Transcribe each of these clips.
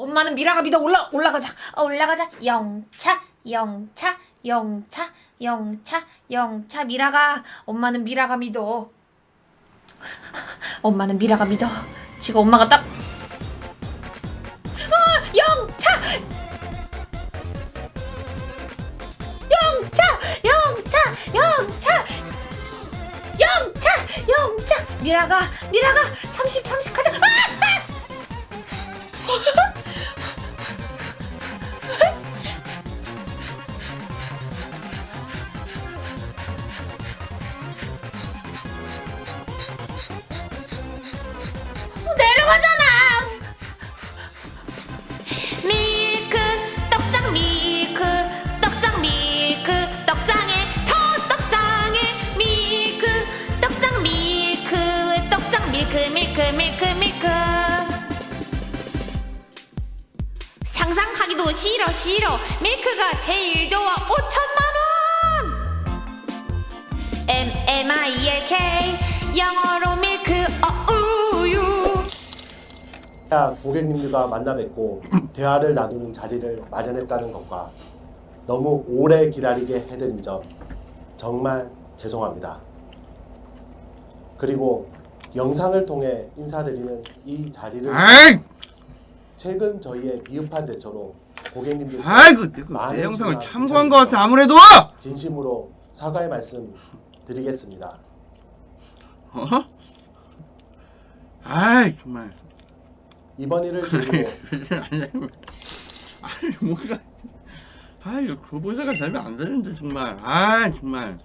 엄마는 미라가 믿어 올라 올라가자. 어, 올라가자. 영차 영차 영차 영차 영차 미라가 엄마는 미라가 믿어. 엄마는 미라가 믿어. 지금 엄마가 딱 아, 영차 영차 영차 영차 영차 영차 미라가 미라가 30 30 가자. 아! 상상하기도 싫어 싫어. 밀크가 제일 좋아. 5천만 원! M M I L K. 영어로 밀크 어 우유. 야, 고객님들과 만나 뵙고 대화를 나누는 자리를 마련했다는 것과 너무 오래 기다리게 해드린 점 정말 죄송합니다. 그리고 영상을 통해 인사드리는 이 자리를 최근 저희의 비흡한 대처로 고객님들 아이고, 내가 많은 내 영상을 참고한 것 같아 아무래도. 진심으로 사과의 말씀 드리겠습니다. 어? 아이 정말. 이번 일을 계기로 아니 뭐가? 아이 교보사가 살면 안 되는데 정말. 아 정말.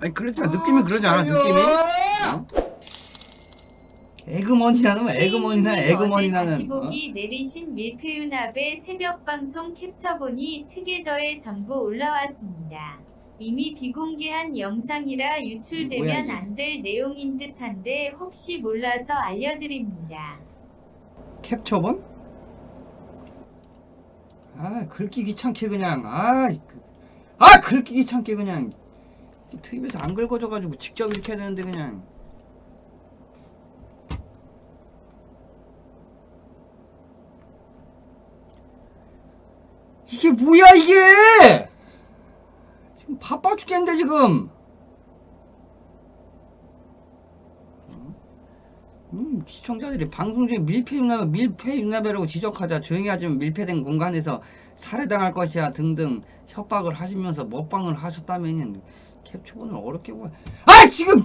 아니 그렇지 않아 느낌이 그러지 않아 느낌이? 어? 에그머니라는 에그머니나 에그머니나는 다시 어? 보기 내리신 밀표윤합의 새벽 방송 캡처본이 특혜더에 전부 올라왔습니다. 이미 비공개한 영상이라 유출되면? 안 될 내용인 듯한데 혹시 몰라서 알려드립니다. 캡처본? 아 긁기 귀찮게 그냥 아, 그- 아 긁기 귀찮게 그냥 트입에서 안 긁어져가지고 직접 이렇게 해야 되는데 그냥 이게 뭐야 이게? 지금 바빠 죽겠는데 지금. 음, 시청자들이 방송 중에 밀폐 융납, 밀폐 융납이라고 지적하자 조용히 하지만 밀폐된 공간에서 살해당할 것이야 등등 협박을 하시면서 먹방을 하셨다면 캡처본을 어렵게 보아 아 지금!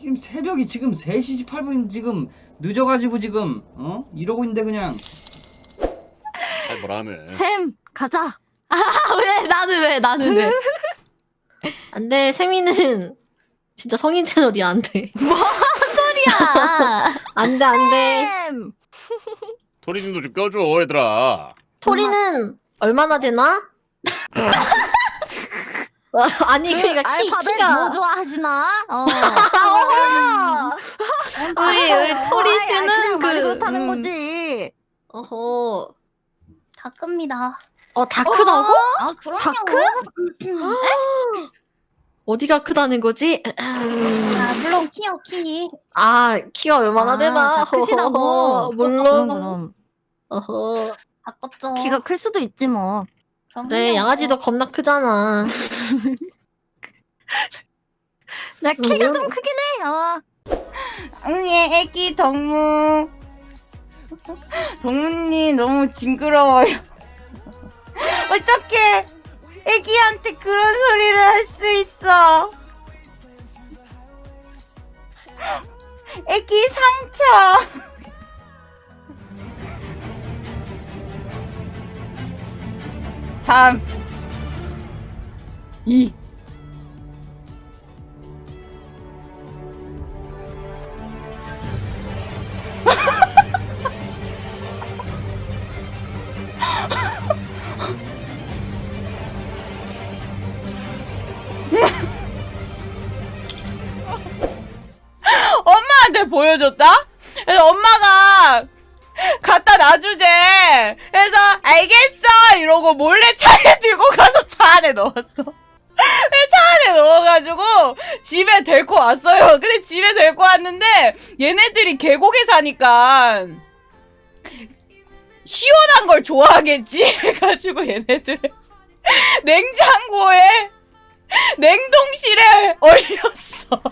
지금 새벽이 지금 3시 18분 지금 늦어가지고 지금 어? 이러고 있는데 그냥. 잘 뭐라 하네. 샘 가자. 아 왜 나는 왜 나는 왜? 안돼 세미는 진짜 성인 채널이야 안돼. 뭔 소리야? 안돼 안돼. 쌤! 토리님도 좀 껴줘 얘들아. 토리는 얼마나 되나? 어, 아니 그러니까 키, 키가 뭐 좋아하시나? 어. 우리 우리 토리스는 그냥 말이 그 그렇다는 음, 거지. 어허 다 끕니다. 어 다 크다고? 아, 그럼요. 다 어디가 크다는 거지? 아, 물론 키요, 키. 아 키가 얼마나 아, 되나? 다 크시다고. 어허, 물론 그럼, 그럼. 어허 바꿨죠. 키가 클 수도 있지 뭐. 그래 양아지도 겁나 크잖아. 나 키가 음. 좀 크긴 해. 어. 응애 애기 동무 동무님 너무 징그러워요. 어떻게 애기한테 그런 소리를 할 수 있어. 애기 상처 삼 이 보여줬다? 그래서 엄마가 갖다 놔주재. 그래서 알겠어 이러고 몰래 차에 들고 가서 차 안에 넣었어. 왜차 안에 넣어가지고 집에 데리고 왔어요. 근데 집에 데리고 왔는데 얘네들이 계곡에 사니까 시원한 걸 좋아하겠지 해가지고 얘네들 냉장고에 냉동실에 얼렸어.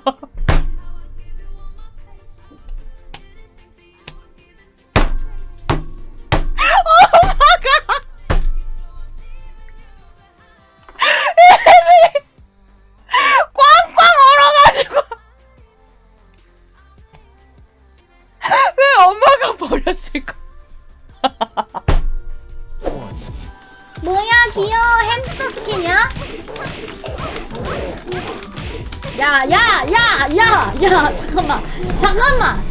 야 야 야 야 야 잠깐만 잠깐만.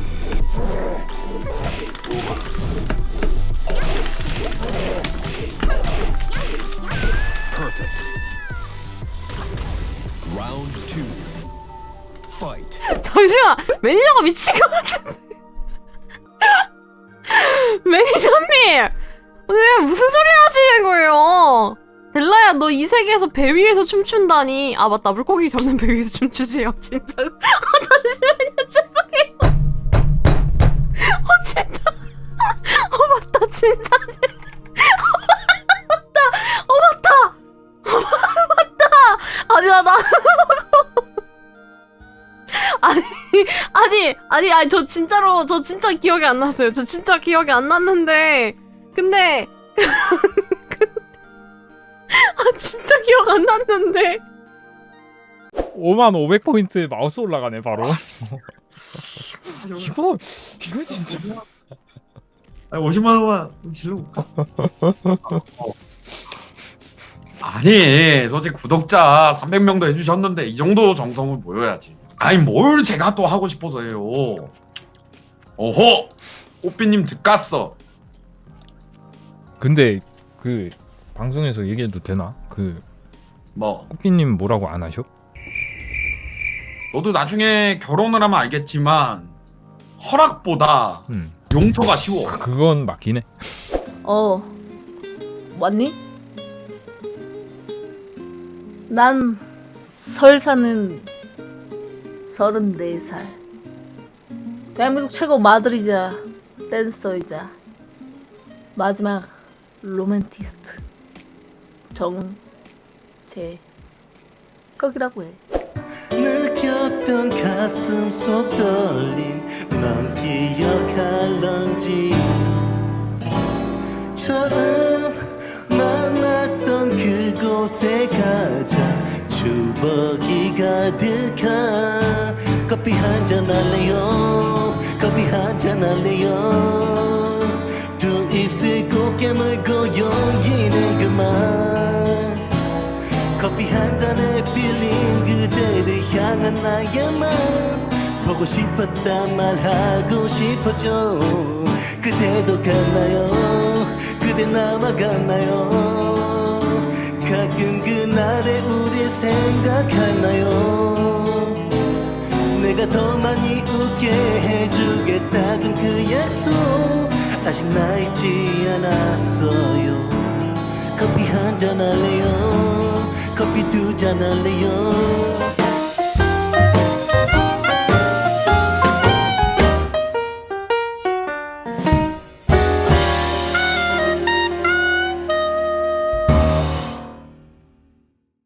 잠시만 매니저가 미친 것 같은데. 매니저님 왜 무슨 소리를 하시는 거예요 야 너 이 세계에서 배 위에서 춤춘다니. 아 맞다. 물고기 잡는 배 위에서 춤추지요 진짜. 아 잠시만요. 죄송해요. 어 진짜. 어 맞다. 진짜. 어 맞다. 어 맞다. 어 맞다. 아니 나나. 아니 아니 아니 아니 저 진짜로 저 진짜 기억이 안 났어요. 저 진짜 기억이 안 났는데. 근데 기억 안 났는데. 5만 500포인트 마우스 올라가네 바로. 이거 이거 진짜. 아니 50만 원만 질러볼까? 아니 솔직히 구독자 300명도 해주셨는데 이 정도 정성은 보여야지. 아니 뭘 제가 또 하고 싶어서 해요? 오호 오삐님 듣갔어. 근데 그 방송에서 얘기해도 되나? 그 뭐? 꾸피님 뭐라고 안 하셔? 너도 나중에 결혼을 하면 알겠지만 허락보다 음. 용서가 쉬워. 그건 맞긴 해. 어. 왔니? 난 설사는 34살. 대한민국 최고 마들이자 댄서이자 마지막 로맨티스트. 정 재석이라고 해. 느꼈던 가슴 속 떨림 넌 기억할런지. 처음 만났던 그곳에 가자. 추억이 가득한 커피 한잔 할래요? 커피 한잔 할래요? 두 입술 꼭 깨물고 용기는 그만 커피 한 잔에 빌린 그대를 향한 나의 맘 보고 싶었다 말하고 싶었죠. 그대도 갔나요? 그대 남아갔나요? 가끔 그날의 우릴 생각하나요? 내가 더 많이 웃게 해주겠다던 그 약속 아직 나 잊지 않았어요. 커피 한 잔 할래요 kapitujanalıyor